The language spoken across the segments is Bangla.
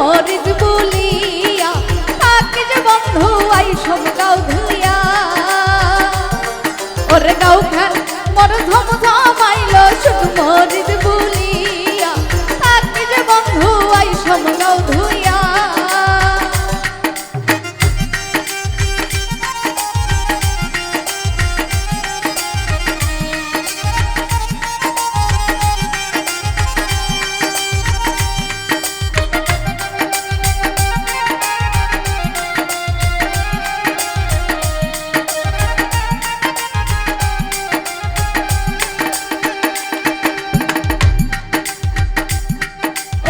মরিচ বলিয়া তাকে যে বন্ধু আই সব গাও ধুইয়া ওর গাও খান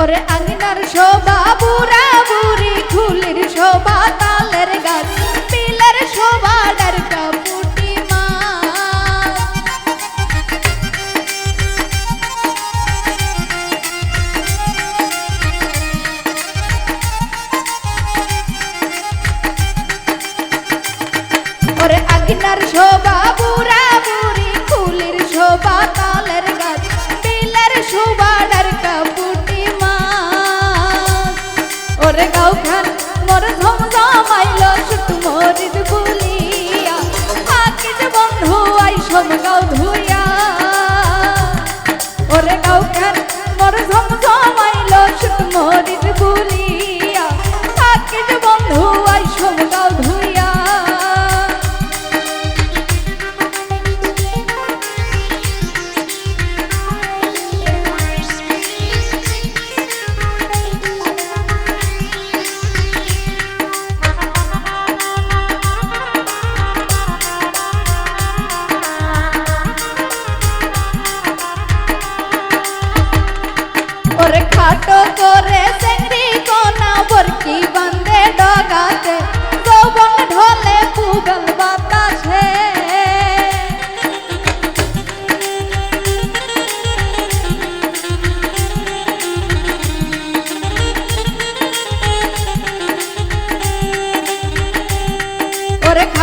ওরে আঙ্গনার শোভা, বুড়া বুড়ি খুলির শোভা, তালের গাছ পিলের শোভা, ডারকা পুটি মা ওরে আঙ্গনার শোভা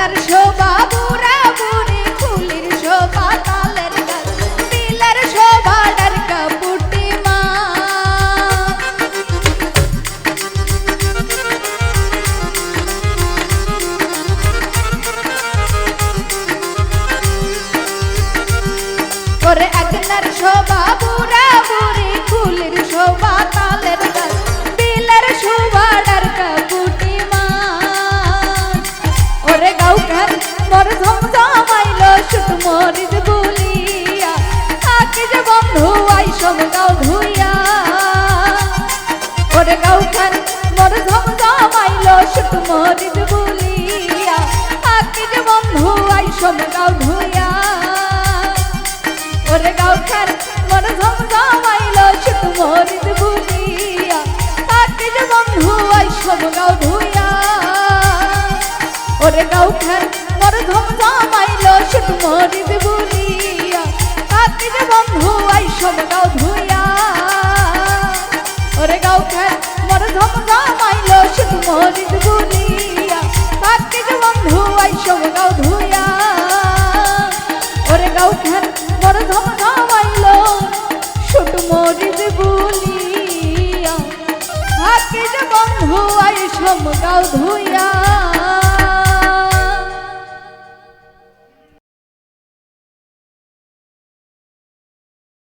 আগনার শোভা বুড়া বুড়ি খুলির শোভা তালের দিলের শোভা ডারকা পুটি মা। ওরে আগনার সব গাও ধুইয়া ওরে গাও ঘর মোর ধম ধমাইল মরিদ বলিয়া থাকে যে বন্ধু আই সব গাও ধুইয়া ওরে গাও খান মোর ধম ধমাইল মরিদ বলিয়া তাতে যে বন্ধু আই সব গাও ধুইয়া ওরে গাও খান মোর ধম ধমাইল মরিদ বলিয়া তাতে যে বন্ধু আই সব গাও ধুইয়া গাও ধুইয়া